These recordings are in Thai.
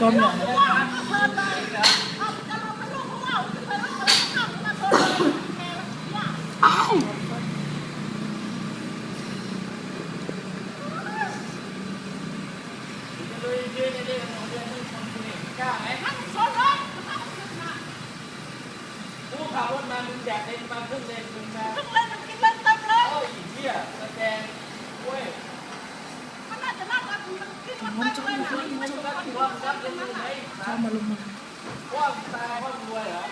จนเหรออ้าวผู้ขับรถมามึ มันกินมันมันเต็จ้ามเลยมานะลุมมึงรับผิดชอบรับเลนมึงไหมจ้ามาลุมมาว่ามึงตายเพราะมึงรวยเหรอ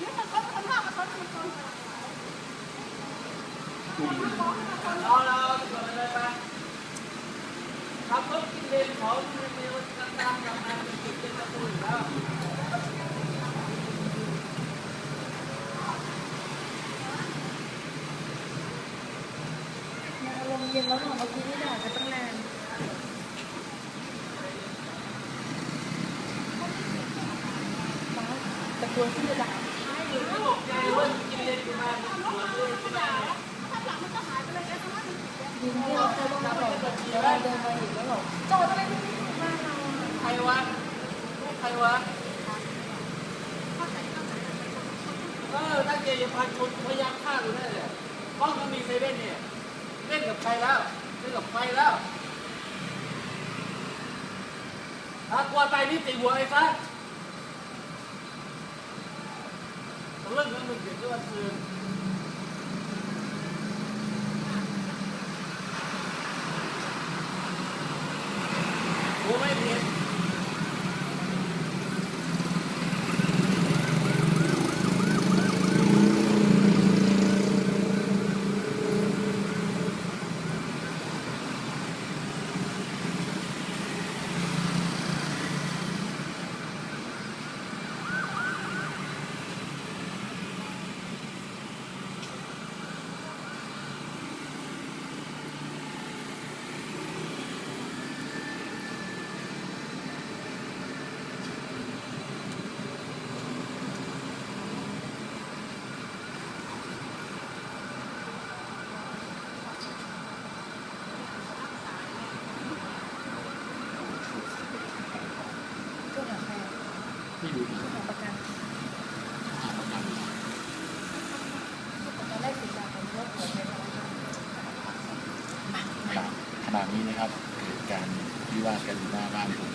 นี่มันเขาทำหน้ามันเขาทำตัวเอาเราเปิดเลยไปขับรถกินเลนเขาไม่มีรถตามกลับมาเป็นจุดเป็นประตูอยู่แล้ว อารมณ์ เย็นแล้วหรอเมื่อกี้นี่ด่ากันตั้งนานแต่ควรที่จะด่าใจว่ากินเลนกูมามึงสวนเลยกูได้ยิงราเข้าบ้านหรอกเดี๋ยวเราเดินมาอีกแล้วหรอจอดอะไรที่นี่บ้าเราอะใครวะใครวะเออตั้งใจจะพาชนพยายามฆ่ากูได้เลยห้องมันมีเซเว่นเนี่ย เล่นกับใครแล้วเล่นกับใครแล้วถ้ากลัวตายนี่ตีหัวไอ้ฟ้าเรื่องนั้นมึงเดี๋ยวจะวันคืนกูไม่ผิด ก็หาใคร ไม่รู้ ก็หาประกันตอนแรกสิบบาทตอนนี้ก็หัวใจร้อน ขนาดนี้นะครับเกิดการวิวาทกันอยู่ หน้าบ้านผม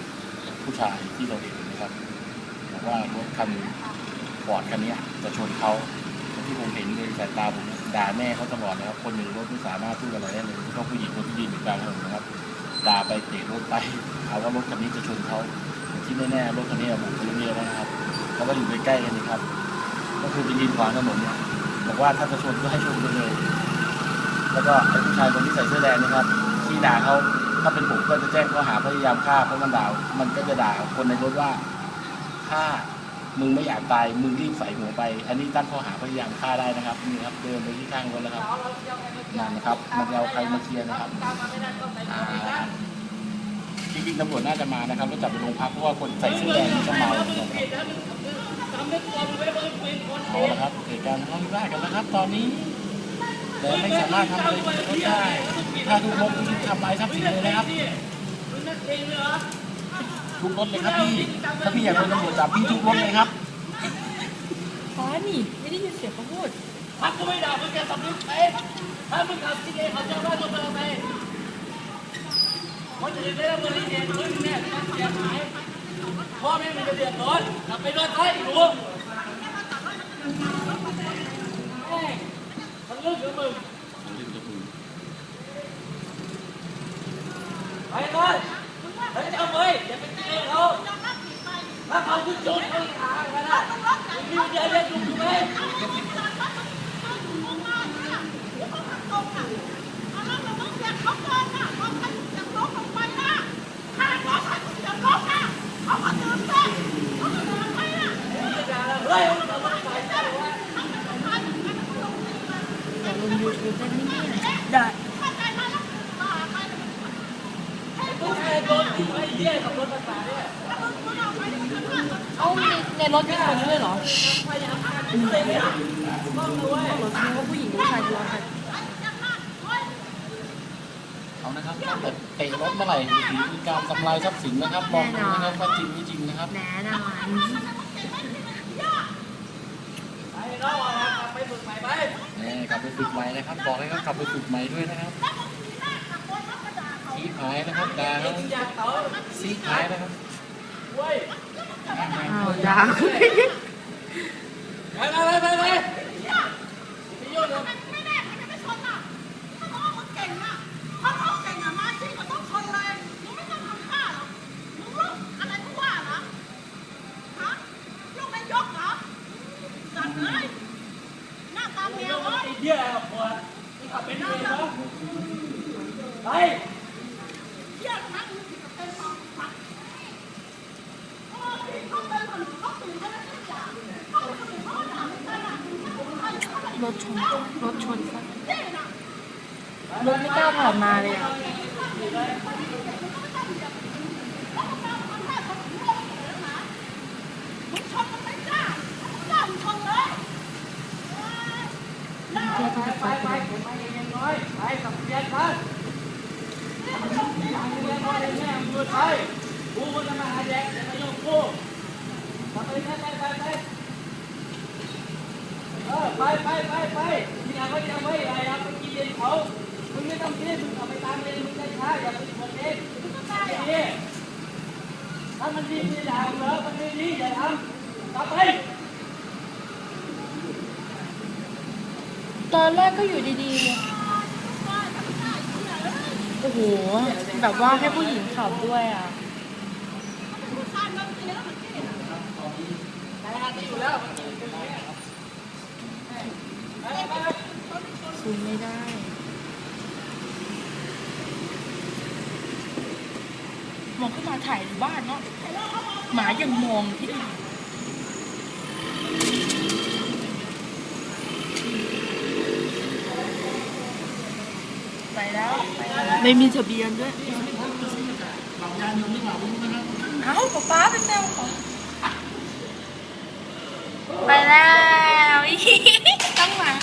ผู้ชายที่เราเห็นนะครับบอกว่ารถคันฟอร์ดคันนี้จะชนเขาที่ผมเห็นเลยสายตาผมด่าแม่เขาตลอดนะครับ คนอยู่รถไม่สามารถพูดอะไรได้เลยก็ผู้หญิงคนที่ยืนอยู่กลางถนนนะครับด่าไปเตะรถไปเอาว่ารถคันนี้จะชนเขาที่แน่ๆรถคันนี้บุกไปเรื่อยๆแล้วนะครับแล้วก็อยู่ใกล้ๆกันนี่ครับ ก็คือไปยืนขวางถนนเนี่ยบอกว่าถ้าจะชนก็ให้ชนไปเลย แล้วก็ไอ้ผู้ชายคนที่ใส่เสื้อแดงนะครับ ด่าเขาถ้าเป็นผมก็จะแจ้งข้อหาพยายามฆ่าเพราะมันด่ามันก็จะด่าคนในรถว่าถ้ามึงไม่อยากตายมึงรีบใส่หัวไป อันนี้ตั้งข้อหาพยายามฆ่าได้นะครับนี่ครับเดินไปที่ข้างรถแล้วครับนั่นนะครับ มันเอาใครมาเคลียร์นะครับจริงๆตำรวจน่าจะมานะครับแล้วจับไปโรงพักเพราะว่าคนใส่เสื้อแดงนี่ก็เมานะครับเอาละครับเหตุการณ์ทะเลาะวิวาทกันนะครับ ตอนนี้ ไม่สามารถทำอะไรกับรถได้ถ้าทุกรถคุณทำลายทรัพย์สินเลยนะครับทุกรถเลยครับพี่ถ้าพี่อยากโดนตำรวจจับพี่ทุกรถเลยครับฟ้านี่ไม่ได้ยินเสียงเขาพูดถ้ากูไม่ด่ามึงแกสำนึกไหมถ้ามึงขับกินเลนเขาจะว่าตัวมึงไปคนอื่นได้รับเงินที่เดือนมึงเนี่ยเสียหายพ่อแม่มึงจะเดือดร้อนกลับไปนอนใต้หนูแม่มัน เรื่องของมึง ไปเลยเฮ้ยเจ้าเว้ยอย่าไปกินเองเขาถ้าเขาขึ้นโจรเขาหากันนะมึงมีเดียวเรียนอยู่ไหม เฮ้ยมึงจะมาใส่ใจวะ แต่ลงยูทูบได้ไหมเนี่ยได้ผู้ชายโดนผีไอ้เหี้ยกับรถภาษาเนี่ยเอาในในรถมีคนด้วยเหรอพยายามฆ่ากูเลยเนี่ยต้องรู้เว้ยรถคิดว่าผู้หญิงกับผู้ชายทะเลาะกันเอานะครับถ้าเกิดเตะรถเมื่อไหร่ถือเป็นการทำลายทรัพย์สินนะครับมองดูนะครับว่าจริงไม่จริงนะครับ แน่นอน ไปน้องเอากลับไปฝึกใหม่ไป นี่ กลับไปฝึกใหม่นะครับบอกให้เขากลับไปฝึกใหม่ด้วยนะครับชี้พายนะครับด่าเขาอยากเต๋อซีพายนะครับเว้ยเอาดาวไปไปไปไป รถชนรถชนซะเจ๊น่ะรถไม่กล้าผ่านมาเลยอะมึงชนมันไม่กล้ามึงกล้ามึงชนเลยเพื่อต้องไปไฟไปไปเองน้อยไปกับเรียนกันเรียนน้อยแม่มึงดูใช่กูมันจะมาหาแดกจะมาโยกกูไปไปไปไปไป เออไปไปไปไปที่ไหนก็จะไม่อะไรครับไปกินเย็นเขามึงไม่ต้องกินมึงเอาไปตามเองมึงได้ช้าอย่าไปชนเองมึงก็ได้ดิถ้ามันดีไม่ด่าเหรอมันไม่ดีอย่าทำกลับไปตอนแรกก็อยู่ดีๆ โอ้โห แบบว่าให้ผู้หญิงขับด้วยอะผู้ชายมันเลี้ยงมันเจ๊น่ะ ซูมไม่ได้มองขึ้นมาถ่ายบ้านเนาะหมายังมองที่ไปแล้วไปแล้วไม่มีทะเบียนด้วยหลับยานยนต์หรือเปล่าไม่รู้นะครับเอ้าป๊าป๊าเป็นแมวของไปแล้ว ต้องมา